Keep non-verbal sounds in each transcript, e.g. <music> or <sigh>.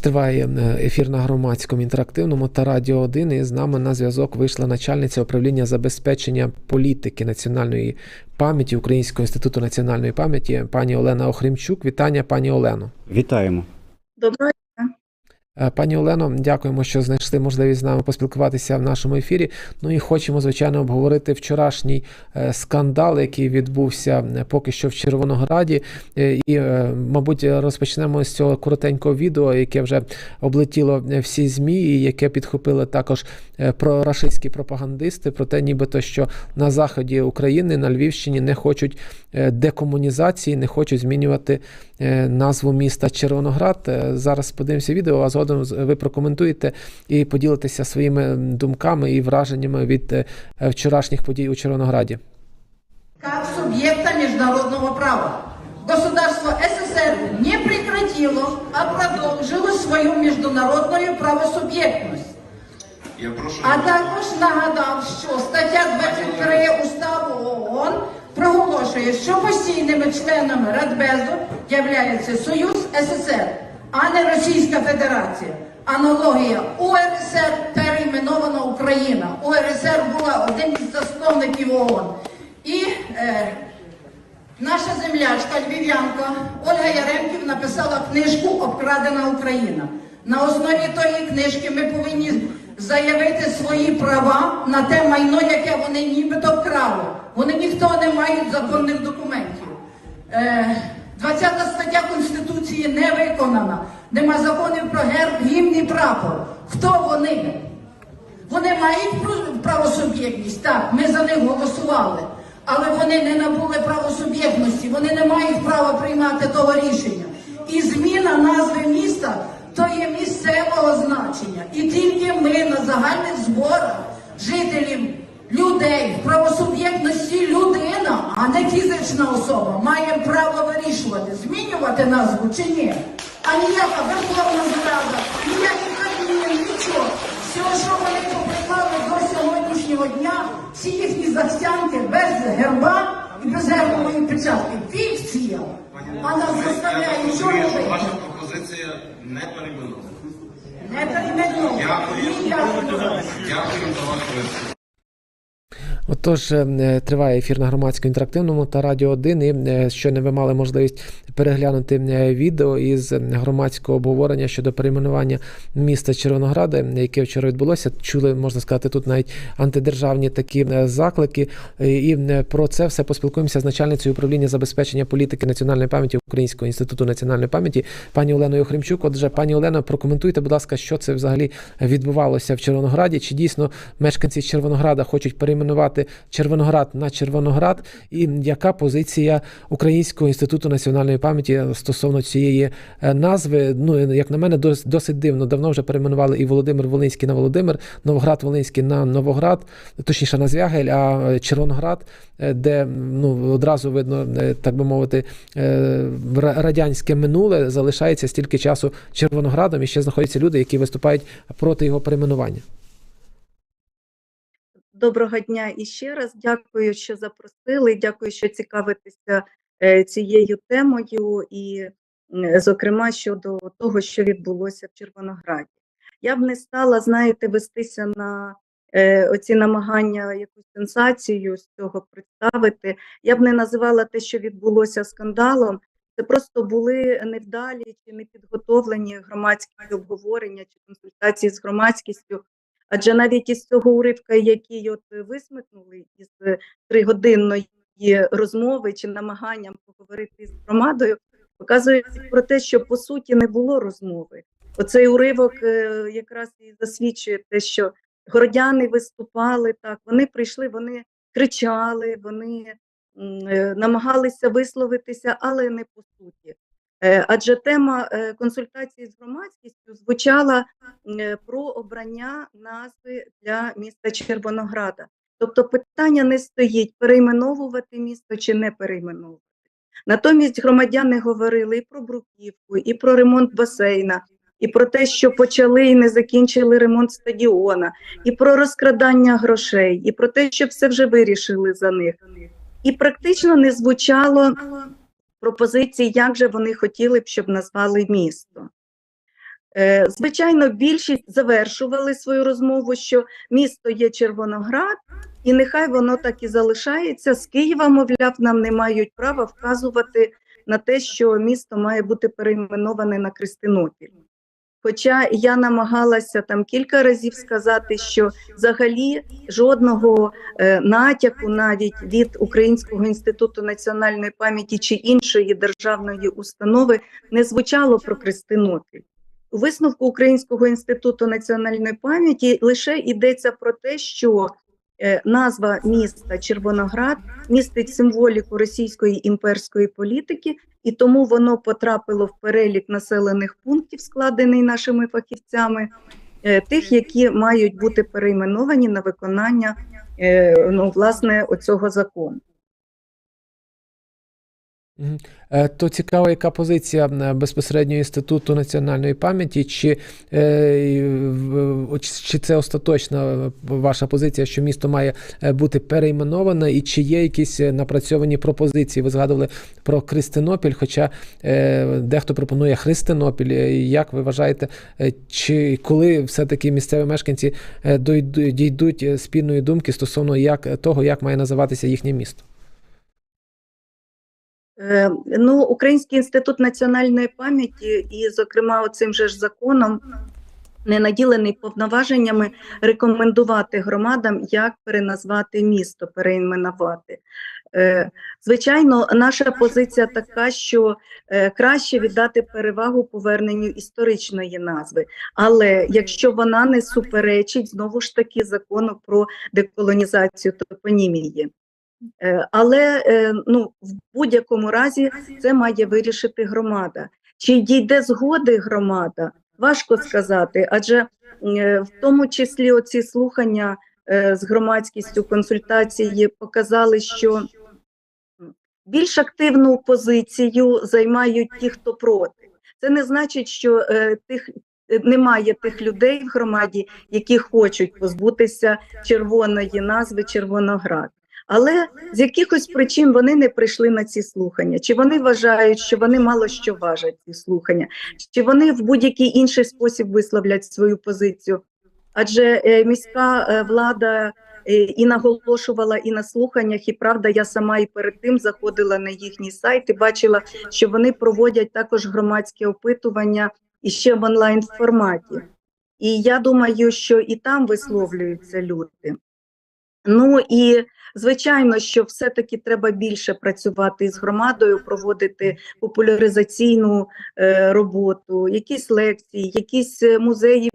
Тож триває е, ефір на громадському інтерактивному та радіо 1. І з нами на зв'язок вийшла начальниця управління забезпечення політики національної пам'яті Українського інституту національної пам'яті пані Олена Охримчук. Вітання, пані Олено. Вітаємо. Доброго Пані Олено, дякуємо, що знайшли можливість з нами поспілкуватися в нашому ефірі. Ну і хочемо, звичайно, обговорити вчорашній е, скандал, який відбувся е, поки що в Червонограді. Е, І, е, мабуть, розпочнемо з цього коротенького відео, яке вже облетіло е, всі ЗМІ, і яке підхопили також е, прорашистські пропагандисти про те, нібито що на заході України, на Львівщині не хочуть е, декомунізації, не хочуть змінювати е, назву міста Червоноград. Е, Зараз подивимося відео, а згодом ви прокоментуєте і поділитеся своїми думками і враженнями від е, вчорашніх подій у Червонограді. как субъекта международного права. Государство СССР не прекратило, а продолжило свою международную правосуб'єктність. Я прошу А також нагадав, що стаття 23 Уставу ООН проголошує, що постійними членами Радбезу являється Союз СССР, а не Російська Федерація. Аналогія УРСР перейменована Україна. УРСР була один із засновників ООН. І е, Наша землячка львів'янка Ольга Яремків написала книжку Обкрадена Україна. На основі тої книжки ми повинні заявити свої права на те майно, яке вони нібито вкрали. Вони ніхто не мають законних документів. Е, 20 стаття Конституції не виконана. Нема законів про герб, гімн і прапор. Хто вони? Вони мають правосуб'єктність, так, ми за них голосували. Але вони не набули правосуб'єктності, вони не мають права приймати того рішення. І зміна назви міста то є місцевого значення. І тільки ми на загальних зборах жителів, людей, в правосуб'єктності людина, а не фізична особа, маємо право вирішувати, змінювати назву чи ні. А ніяка Верховна Рада, ніякі Кабмін, нічого. Все, що вони поприймали до сьогоднішнього дня, всі їхні захтянки без герба і без гербової печатки. Фікція. А нас заставляють що робити? ваша пропозиція не перейменована. Не перейменовано. Дякую. Дякую за вашу. Отож, е, триває ефір на громадському інтерактивному та радіо 1. І е, щойно ви мали можливість переглянути е, відео із громадського обговорення щодо перейменування міста Червонограда, яке вчора відбулося. Чули, можна сказати, тут навіть антидержавні такі е, заклики. Е, І е, про це все поспілкуємося з начальницею управління забезпечення політики національної пам'яті Українського інституту національної пам'яті, пані Оленою Хримчук. Отже, пані Олено, прокоментуйте, будь ласка, що це взагалі відбувалося в Червонограді. Чи дійсно мешканці Червонограда хочуть перейменувати Червоноград на Червоноград? І яка позиція Українського інституту національної пам'яті стосовно цієї е, назви? Ну як на мене, дос- досить дивно. Давно вже перейменували і Володимир Волинський на Володимир, Новоград Волинський на Новоград, точніше на Звягель, а е, Червоноград, е, де ну одразу видно, так би мовити, радянське минуле залишається стільки часу Червоноградом, і ще знаходяться люди, які виступають проти його перейменування. Доброго дня і ще раз дякую, що запросили. Дякую, що цікавитеся е, цією темою, і, зокрема, щодо того, що відбулося в Червонограді. Я б не стала, знаєте, вестися на е, оці намагання якусь сенсацію з цього представити. Я б не називала те, що відбулося скандалом. Це просто були невдалі чи непідготовлені громадські обговорення чи консультації з громадськістю. Адже навіть із цього уривка, який от висмикнули із е, тригодинної розмови чи намаганням поговорити з громадою, показується про те, що по суті не було розмови. Оцей уривок е, якраз і засвідчує те, що городяни виступали так, вони прийшли, вони кричали, вони е, намагалися висловитися, але не по суті. Адже тема консультації з громадськістю звучала про обрання назви для міста Червонограда. Тобто питання не стоїть перейменовувати місто чи не перейменовувати. Натомість громадяни говорили і про бруківку, і про ремонт басейна, і про те, що почали і не закінчили ремонт стадіона, і про розкрадання грошей, і про те, що все вже вирішили за них. І практично не звучало пропозицій, як же вони хотіли б, щоб назвали місто. Е, Звичайно, більшість завершували свою розмову, що місто є Червоноград, і нехай воно так і залишається. З Києва, мовляв, нам не мають права вказувати на те, що місто має бути перейменоване на Кристинопіль. Хоча я намагалася там кілька разів сказати, що взагалі жодного е, натяку навіть від Українського інституту національної пам'яті чи іншої державної установи не звучало про Кристинопіль. Висновку Українського інституту національної пам'яті лише йдеться про те, що е, назва міста Червоноград містить символіку російської імперської політики, і тому воно потрапило в перелік населених пунктів, складений нашими фахівцями, е, тих, які мають бути перейменовані на виконання е, ну, власне оцього закону. Е, То цікаво, яка позиція е, безпосередньо Інституту національної пам'яті, чи, е, чи це остаточна ваша позиція, що місто має бути перейменоване, і чи є якісь напрацьовані пропозиції? Ви згадували про Христинопіль, хоча дехто пропонує Христинопіль. Як ви вважаєте, чи коли все-таки місцеві мешканці дійдуть спільної думки стосовно як, того, як має називатися їхнє місто? Е, Ну, Український інститут національної пам'яті, і, зокрема, цим же ж законом, не наділений повноваженнями рекомендувати громадам, як переназвати місто, перейменувати. Е, Звичайно, наша позиція така, що е, краще віддати перевагу поверненню історичної назви. Але якщо вона не суперечить знову ж таки закону про деколонізацію топонімії. Е, Але е, ну, в будь-якому разі це має вирішити громада. Чи дійде згоди громада? Важко сказати, адже е, в тому числі оці слухання з громадськістю консультації показали, що більш активну позицію займають ті, хто проти. Це не значить, що тих немає тих людей в громаді, які хочуть позбутися червоної назви Червоноград. Але з якихось причин вони не прийшли на ці слухання. Чи вони вважають, що вони мало що важать ці слухання, чи вони в будь-який інший спосіб висловлять свою позицію? Адже е, міська е, влада е, і наголошувала і на слуханнях, і правда, я сама і перед тим заходила на їхній сайт і бачила, що вони проводять також громадські опитування і ще в онлайн форматі. І я думаю, що і там висловлюються люди. Ну і звичайно, що все-таки треба більше працювати з громадою, проводити популяризаційну е, роботу, якісь лекції, якісь е, музеї,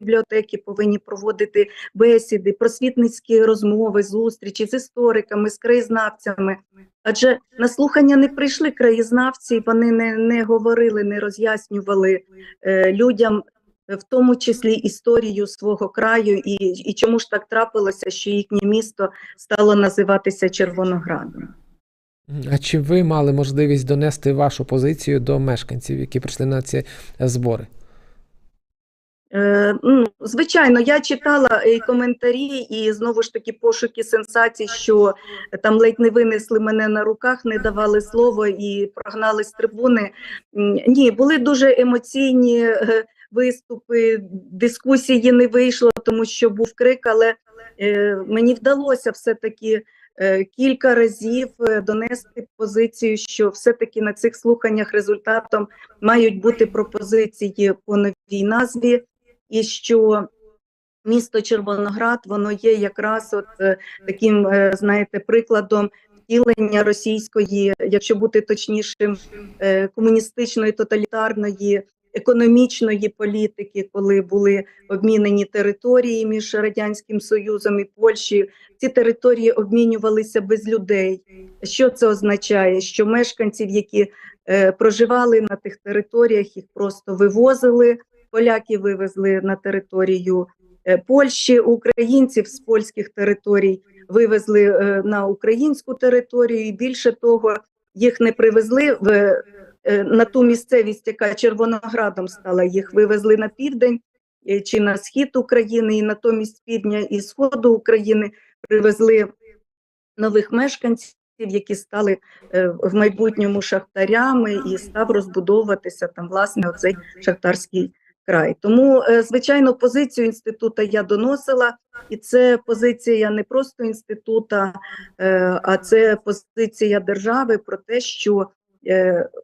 бібліотеки повинні проводити бесіди, просвітницькі розмови, зустрічі з істориками, з краєзнавцями. Адже на слухання не прийшли краєзнавці, вони не, не говорили, не роз'яснювали е, людям в тому числі історію свого краю, і, і чому ж так трапилося, що їхнє місто стало називатися Червоноградом. А чи ви мали можливість донести вашу позицію до мешканців, які прийшли на ці е, збори? Е, ну, звичайно, я читала і коментарі, і знову ж таки пошуки сенсацій, що там ледь не винесли мене на руках, не давали слово і прогнали з трибуни. Ні, були дуже емоційні е, виступи, дискусії не вийшло, тому що був крик, але е, мені вдалося все-таки е, кілька разів е, донести позицію, що все-таки на цих слуханнях результатом мають бути пропозиції по новій назві, і що місто Червоноград воно є якраз от е, таким, е, знаєте, прикладом втілення російської, якщо бути точнішим, е, комуністичної тоталітарної. Економічної політики, коли були обмінені території між радянським союзом і Польщею, ці території обмінювалися без людей. Що це означає? Що мешканців, які е, проживали на тих територіях, їх просто вивозили. Поляки вивезли на територію е, Польщі, українців з польських територій вивезли е, на українську територію. І більше того, їх не привезли в на ту місцевість, яка Червоноградом стала. Їх вивезли на південь е, чи на схід України, і натомість півдня і сходу України привезли нових мешканців, які стали е, в майбутньому шахтарями, і став розбудовуватися там власне оцей шахтарський край. Тому, е, звичайно, позицію інституту я доносила, і це позиція не просто інститута, е, а це позиція держави про те, що е,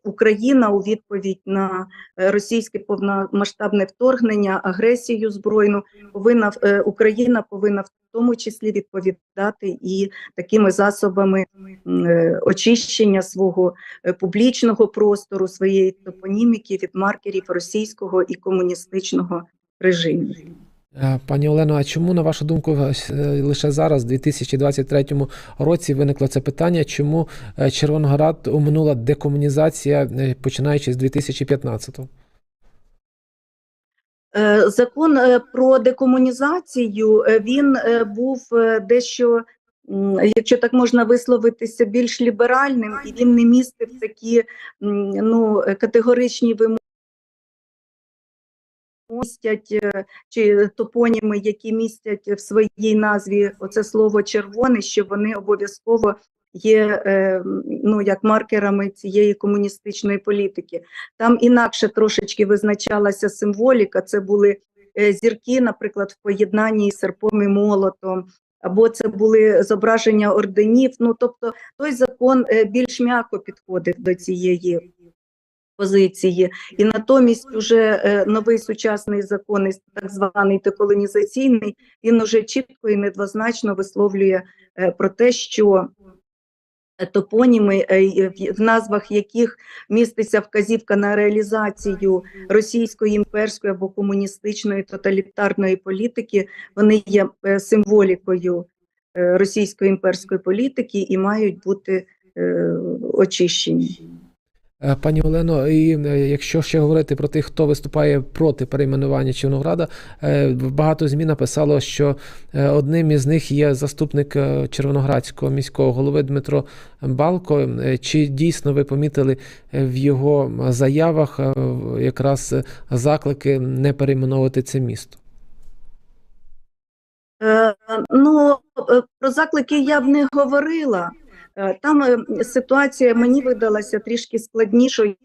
Україна у відповідь на е, російське повномасштабне вторгнення, агресію збройну повинна е, Україна повинна в тому числі відповідати і такими засобами е, очищення свого е, публічного простору, своєї топоніміки від маркерів російського і комуністичного режимів. Е, Пані Олено, а чому, на вашу думку, ось, е, лише зараз, у 2023 році, виникло це питання, чому е, Червоноград оминула декомунізація, е, починаючи з 2015-го? Е, Закон е, про декомунізацію е, він е, був е, дещо, якщо так можна висловитися, більш ліберальним, і він не містив такі ну, е, категоричні вимоги. Містять е, чи топоніми, які містять в своїй назві оце слово червоне, що вони обов'язково є е, ну, як маркерами цієї комуністичної політики. Там інакше трошечки визначалася символіка. Це були е, зірки, наприклад, в поєднанні із серпом і молотом, або це були зображення орденів. Ну, тобто той закон більш м'яко підходив до цієї позиції. І натомість уже е, новий сучасний закон, так званий деколонізаційний, він уже чітко і недвозначно висловлює е, про те, що топоніми, е, в- назвах яких міститься вказівка на реалізацію російської імперської або комуністичної тоталітарної політики, вони є символікою російської імперської політики і мають бути очищені. Е, Пані Олено, і е, якщо ще говорити про тих, хто виступає проти перейменування Червонограда, е, багато ЗМІ написало, що одним із них є заступник Червоноградського міського голови Дмитро Балко. Чи дійсно ви помітили в його заявах якраз заклики не перейменовувати це місто? Ну, про заклики я б не говорила. Е, Там е, ситуація мені видалася трішки складнішою,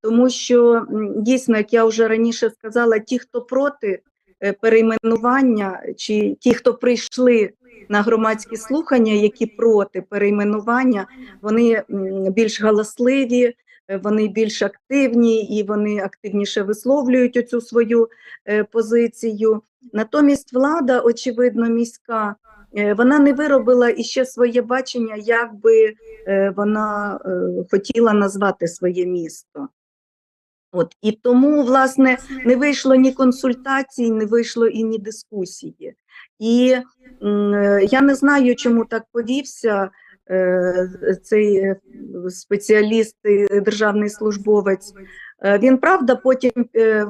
тому що дійсно, як я вже раніше сказала, ті, хто проти е, перейменування, чи ті, хто прийшли на громадські слухання, які проти перейменування, вони більш галасливі, вони більш активні і вони активніше висловлюють оцю свою позицію. Натомість влада, очевидно, міська, вона не виробила іще своє бачення, як би е, вона е, хотіла назвати своє місто. От і тому, власне, не вийшло ні консультацій, не вийшло і ні дискусії. І е, я не знаю, чому так повівся е, цей е, спеціаліст, державний службовець. Е, Він правда потім е,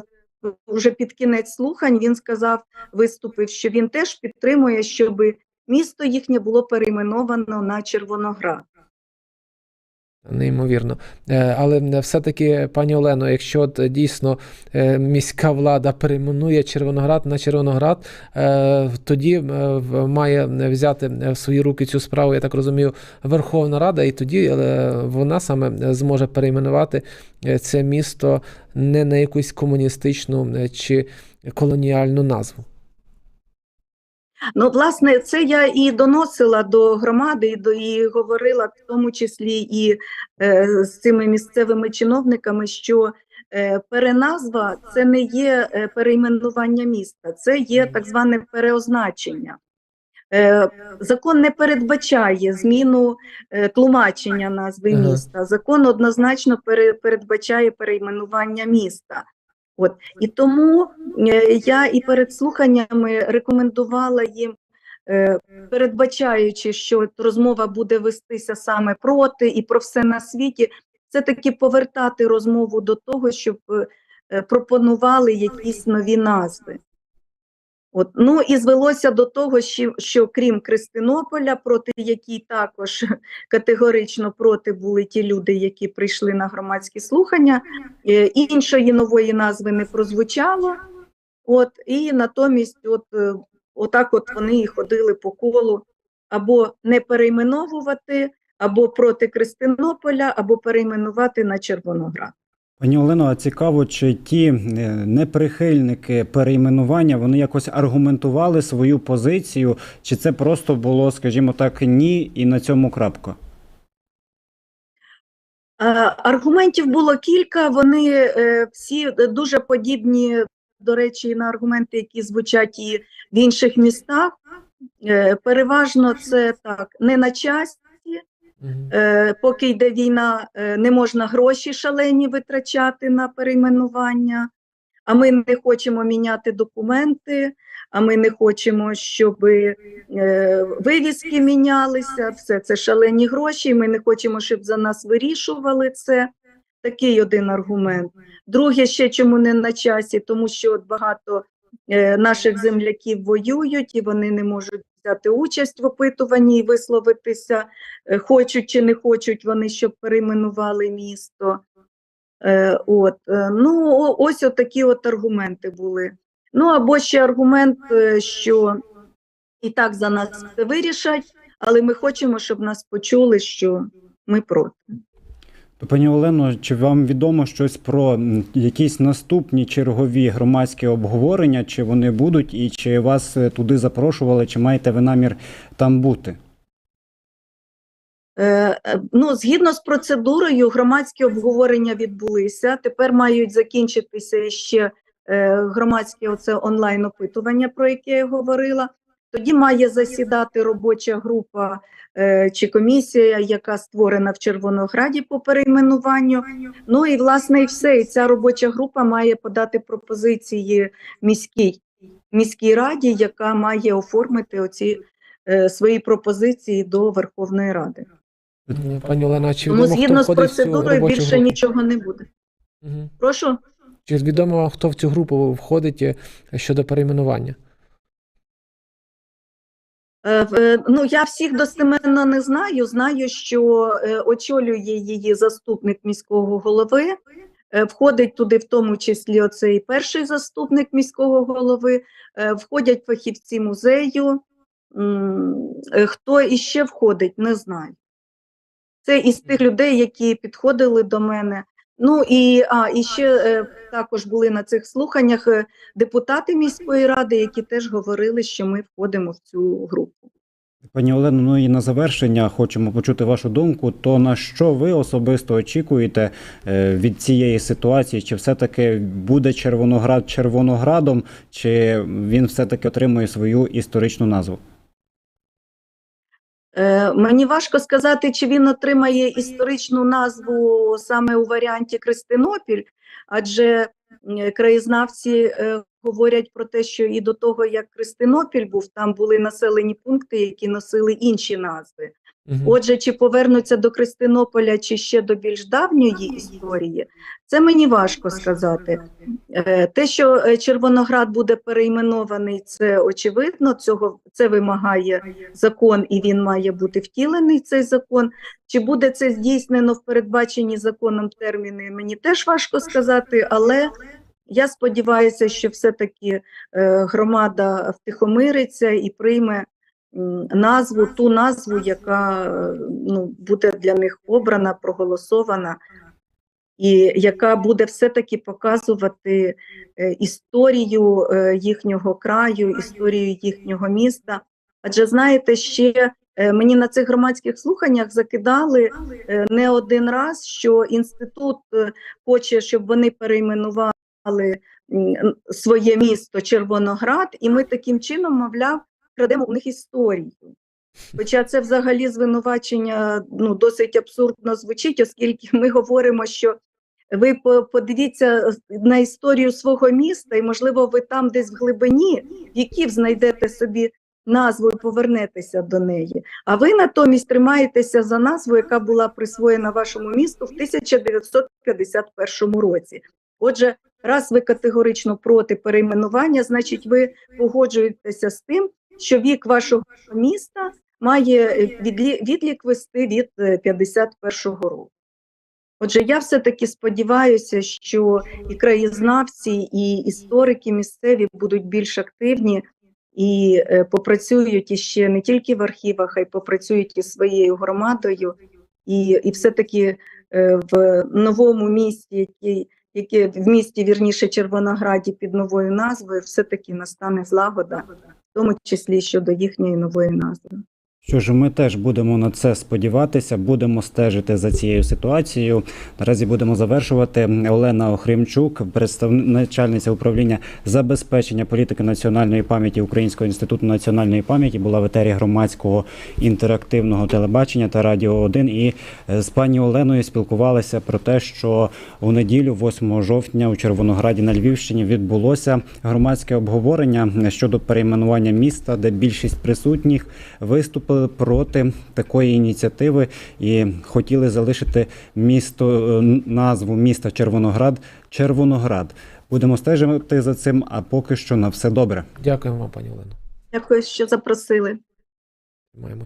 вже під кінець слухань він сказав, виступив, що він теж підтримує, щоб місто їхнє було перейменовано на Червоноград. Неймовірно. Е, Але все-таки, пані Олено, якщо от дійсно е, міська влада перейменує Червоноград на Червоноград, е, тоді е, має взяти в свої руки цю справу, я так розумію, Верховна Рада, і тоді е, вона саме зможе перейменувати е, це місто не на якусь комуністичну е, чи колоніальну назву. Ну, власне, це я і доносила до громади, і, до, і говорила в тому числі і е, з цими місцевими чиновниками, що е, переназва це не є е, перейменування міста, це є так зване переозначення. Е, закон не передбачає зміну е, тлумачення назви Ага. міста. Закон однозначно пере, передбачає перейменування міста. От і тому е, я і перед слуханнями рекомендувала їм, е, передбачаючи, що розмова буде вестися саме проти і про все на світі, це таки повертати розмову до того, щоб е, пропонували якісь нові назви. От, ну і звелося до того, що, що крім Кристинополя, проти якій також <laughs> категорично проти були ті люди, які прийшли на громадські слухання, е, іншої нової назви не прозвучало. От, і натомість, от, е, отак от вони і ходили по колу або не перейменовувати, або проти Кристинополя, або перейменувати на Червоноград. Пані Олено, а цікаво, чи ті е, неприхильники перейменування вони якось аргументували свою позицію, чи це просто було, скажімо так, ні, і на цьому крапка? Е, Аргументів було кілька, вони е, всі дуже подібні, до речі, на аргументи, які звучать і в інших містах. Переважно це так, не на Мгм. Е, поки йде війна, е, не можна гроші шалені витрачати на перейменування, а ми не хочемо міняти документи, а ми не хочемо, щоб е, вивіски мінялися, все це шалені гроші, ми не хочемо, щоб за нас вирішували це. Такий один аргумент. Друге, ще чому не на часі, тому що от багато е, наших земляків воюють і вони не можуть взяти участь в опитуванні і висловитися, е, хочуть чи не хочуть вони, щоб перейменували місто. Е, От, е, ну, ось такі от аргументи були. Ну, або ще аргумент, що і так за нас все вирішать, але ми хочемо, щоб нас почули, що ми проти. Пані Олено, чи вам відомо щось про якісь наступні чергові громадські обговорення, чи вони будуть, і чи вас е, туди запрошували, чи маєте ви намір там бути? Е, е, Ну, згідно з процедурою, громадські обговорення відбулися. Тепер мають закінчитися ще громадське оце онлайн-опитування, про яке я говорила. Тоді має засідати робоча група е, чи комісія, яка створена в Червонограді по перейменуванню. Ну і власне і все. І ця робоча група має подати пропозиції міській міській раді, яка має оформити оці е, свої пропозиції до Верховної Ради. Пані Олена, чи Тому відомо, хто згідно з в цю процедурою більше групу? нічого не буде. Мгм. Прошу. Чи відомо хто в цю групу входить е, щодо перейменування? Е, е, Ну, я всіх достеменно не знаю. Знаю, що е, очолює її заступник міського голови. Входить туди, в тому числі, оцей перший заступник міського голови, входять фахівці музею. Хто іще входить, не знаю. Це із тих людей, які підходили до мене. Ну і, а, і ще е, також були на цих слуханнях е, депутати міської ради, які теж говорили, що ми входимо в цю групу. Пані Олено, ну і на завершення хочемо почути вашу думку. То на що ви особисто очікуєте е, від цієї ситуації? Чи все-таки буде Червоноград Червоноградом, чи він все-таки отримує свою історичну назву? Е, Мені важко сказати, чи він отримає історичну назву саме у варіанті Кристинопіль, адже краєзнавці е, говорять про те, що і до того, як Кристинопіль був, там були населені пункти, які носили інші назви. Отже, чи повернуться до Кристинополя, чи ще до більш давньої історії, це мені важко сказати. Е, Те, що е, Червоноград буде перейменований, це очевидно. Цього це вимагає закон, і він має бути втілений. Цей закон. Чи буде це здійснено в передбачені законом терміни? Мені теж важко сказати, але я сподіваюся, що все-таки е, громада втихомириться і прийме назву, ту назву, яка ну, буде для них обрана, проголосована, і яка буде все-таки показувати е, історію е, їхнього краю, історію їхнього міста. Адже знаєте, ще е, мені на цих громадських слуханнях закидали не один раз, що інститут хоче, щоб вони перейменували своє місто Червоноград, і ми таким чином, мовляв, крадемо у них історію. Хоча це взагалі звинувачення ну, досить абсурдно звучить, оскільки ми говоримо, що ви подивіться на історію свого міста, і, можливо, ви там десь в глибині віків знайдете собі назву і повернетеся до неї. А ви натомість тримаєтеся за назву, яка була присвоєна вашому місту в 1951 році. Отже, раз ви категорично проти перейменування, значить, ви погоджуєтеся з тим, що вік вашого міста має е, відлі- відлік вести від е, 51-го року. Отже, я все-таки сподіваюся, що і краєзнавці, і історики місцеві будуть більш активні і е, попрацюють іще не тільки в архівах, а й попрацюють із своєю громадою, і, і все-таки е, в новому місті, яке в місті вірніше Червонограді під новою назвою, все-таки настане злагода, тому числі щодо їхньої нової назви. Що ж, ми теж будемо на це сподіватися, будемо стежити за цією ситуацією. Наразі будемо завершувати. Олена Охримчук, представниця управління забезпечення політики національної пам'яті Українського інституту національної пам'яті, була в етері громадського інтерактивного телебачення та радіо 1. І е, з пані Оленою спілкувалися про те, що у неділю, 8 жовтня, у Червонограді на Львівщині відбулося громадське обговорення щодо перейменування міста, де більшість присутніх виступили проти такої ініціативи і хотіли залишити місто е, назву міста Червоноград Червоноград. Будемо стежити за цим. А поки що на все добре. Дякуємо вам, пані Олено. Дякую, що запросили. Маємо.